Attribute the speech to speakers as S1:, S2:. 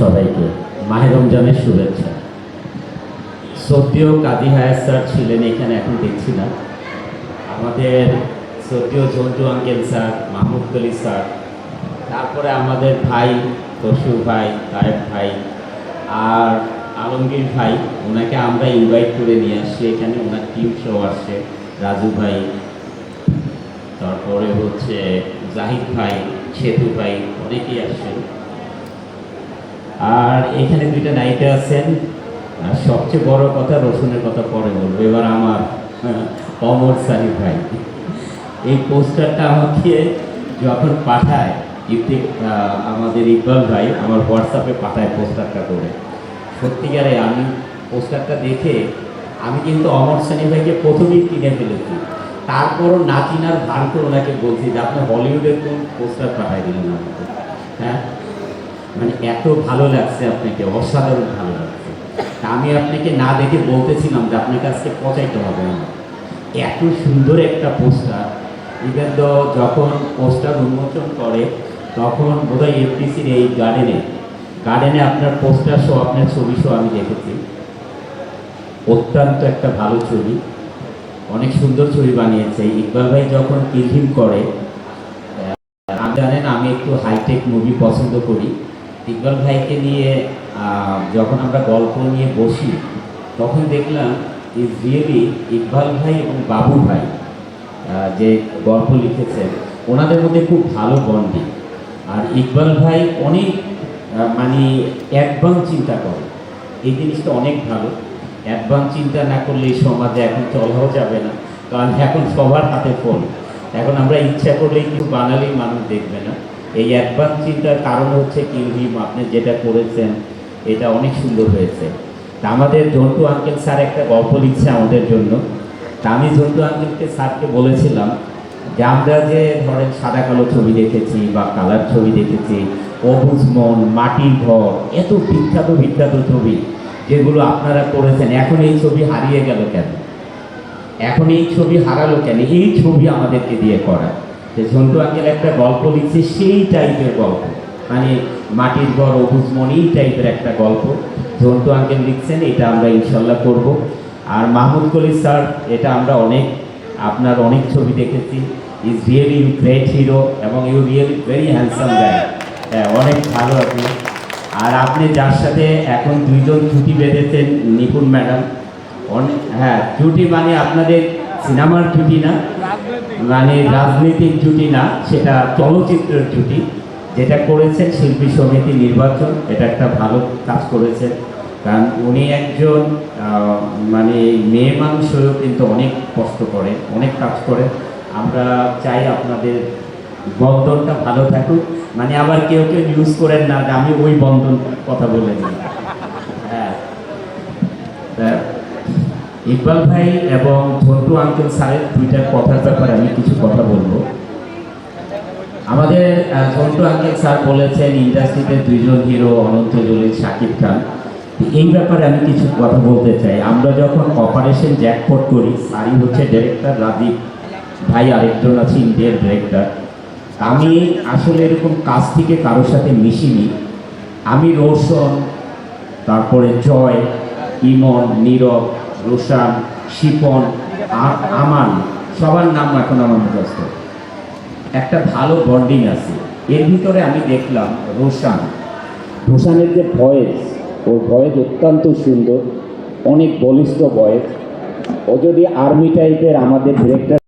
S1: সবাইকে। রমজানের শুভেচ্ছা। স্যার ছিলেন এখানে, এখন দেখছি না। আমাদের আঙ্কেল স্যার, মাহমুদ কলি স্যার, তারপরে আমাদের ভাই তসু ভাই তায়েব ভাই, আর আলমগীর ভাই, ওনাকে আমরা ইনভাইট করে নিয়ে আসছি এখানে। ওনার টিম সহ আসছে, রাজু ভাই, তারপরে হচ্ছে জাহিদ ভাই, সেতু ভাই, অনেকেই আসছেন। এখানে দুইটা নায়িকা আছেন। সবচেয়ে বড় কথা রসুনের কথা পরে বলব। এবার আমার অমর সানি ভাই। এই পোস্টারটা আমাকে যখন পাঠায় আহ, আমাদের ইকবাল ভাই আমার হোয়াটসঅ্যাপে পাঠায় পোস্টারটা করে। সত্যিকারে আমি পোস্টারটা দেখে আমি কিন্তু অমর সানি ভাইকে প্রথমেই কিনে ফেলেছি। তারপরও না চিনার ভান করে ওনাকে বলছি যে আপনি হলিউডের কোন পোস্টার পাঠাই দিলেন আমাকে? হ্যাঁ? মানে এত ভালো লাগছে আপনাকে, অসাধারণ ভালো লাগছে। আমি আপনাকে না দেখে বলতেছিলাম যে আপনাকে আজকে পচাইতে হবে আমার এত সুন্দর একটা পোস্টার। ইভেন তো যখন পোস্টার উন্মোচন করে, তখন বোধহয় এফডিসির এই গার্ডেনে গার্ডেনে আপনার পোস্টার সহ আপনার ছবি সহ আমি দেখেছি। অত্যন্ত একটা ভালো ছবি। অনেক সুন্দর ছবি বানিয়েছে। ইকবাল ভাই যখন কিলহিম করে জানেন আমি একটু হাইটেক মুভি পছন্দ করি। ইকবাল ভাইকে নিয়ে যখন আমরা গল্প নিয়ে বসি, তখন দেখলাম ইজ রিয়েলি ইকবাল ভাই এবং বাবু ভাই যে গল্প লিখেছেন, ওনাদের মধ্যে খুব ভালো বন্ডিং। আর ইকবাল ভাই অনেক মানে অ্যাডভান্স চিন্তা করে। এই জিনিসটা অনেক ভালো। অ্যাডভান্স চিন্তা না করলে সমাজে এখন চলাও যাবে না। কারণ এখন সবার হাতে ফোন এখন আমরা ইচ্ছা করলেই কিন্তু বাঙালি মানুষ দেখবে না। এই অ্যাডভান্স চিন্তার কারণ হচ্ছে কিলহিম আপনি যেটা করেছেন, এটা অনেক সুন্দর হয়েছে। তা আমাদের জন্টু আঙ্কেল স্যার একটা গল্প লিখছে আমাদের জন্য। তা আমি জন্টু আঙ্কেলকে স্যারকে বলেছিলাম যে, আমরা যে ধরেন সাদা কালো ছবি দেখেছি বা কালার ছবি দেখেছি, অবুজ মন, মাটির ঘর, এত বিখ্যাত বিখ্যাত ছবি যেগুলো আপনারা করেছেন, এখন এই ছবি হারিয়ে গেল কেন? এখন এই ছবি হারালো কেন? এই ছবি আমাদেরকে দিয়ে করা যে ঝন্টু আঙ্কেল একটা গল্প লিখছে, সেই টাইপের গল্প। মানে মাটির ঘর, অবুজ মন, এই টাইপের একটা গল্প। ঝন্টু আঙ্কেল লিখছেন, এটা আমরা ইনশাল্লাহ করব। আর মাহমুদ কলি স্যার, এটা আমরা অনেক, আপনার অনেক ছবি দেখেছি। Is really you great hero এবং you really very handsome guy হ্যাঁ অনেক ভালো আপনি। আর আপনি যার সাথে এখন দুইজন ছুটি বেঁধেছেন, নিপুণ ম্যাডাম। অনেক হ্যাঁ ছুটি মানে আপনাদের সিনেমার ছুটি না। মানে রাজনৈতিক জুটি না, সেটা চলচ্চিত্রের জুটি যেটা করেছেন শিল্পী সমিতি নির্বাচন, এটা একটা ভালো কাজ করেছেন। কারণ উনি একজন মানে মেয়ে মানুষ কিন্তু অনেক কষ্ট করে অনেক কাজ করে আমরা চাই আপনাদের বন্ধনটা ভালো থাকুক। মানে আবার কেউ কেউ ইউজ করেন না আমি ওই বন্ধন কথা বলে দিই। হ্যাঁ। ইকবাল ভাই এবং ঝন্টু আঙ্কেল স্যারের দুইটা কথার ব্যাপারে আমি কিছু কথা বলব। আমাদের ঝন্টু আঙ্কেল স্যার বলেছেন, ইন্ডাস্ট্রিতে দুইজন হিরো, অনন্ত জলিল, শাকিব খান। এই ব্যাপারে আমি কিছু কথা বলতে চাই। আমরা যখন অপারেশন জ্যাকপট করি, স্যারই হচ্ছে ডিরেক্টর রাজীব ভাই আরেকজন আছে ইন্ডিয়ার ডিরেক্টর আমি আসলে এরকম কাজ থেকে কারোর সাথে মিশিনি। আমি রোশন, তারপরে জয়, ইমন, নীরব রোশান, শিপন আমান, সবার নাম এখন আমার মুখস্থ। একটা ভালো বন্ডিং আছে। এর ভিতরে আমি দেখলাম রোশান। রোশানের যে ভয়েস, ওর ভয়েস অত্যন্ত সুন্দর, অনেক বলিষ্ঠ ভয়েস। ও যদি আর্মি টাইপের আমাদের ডিরেক্টর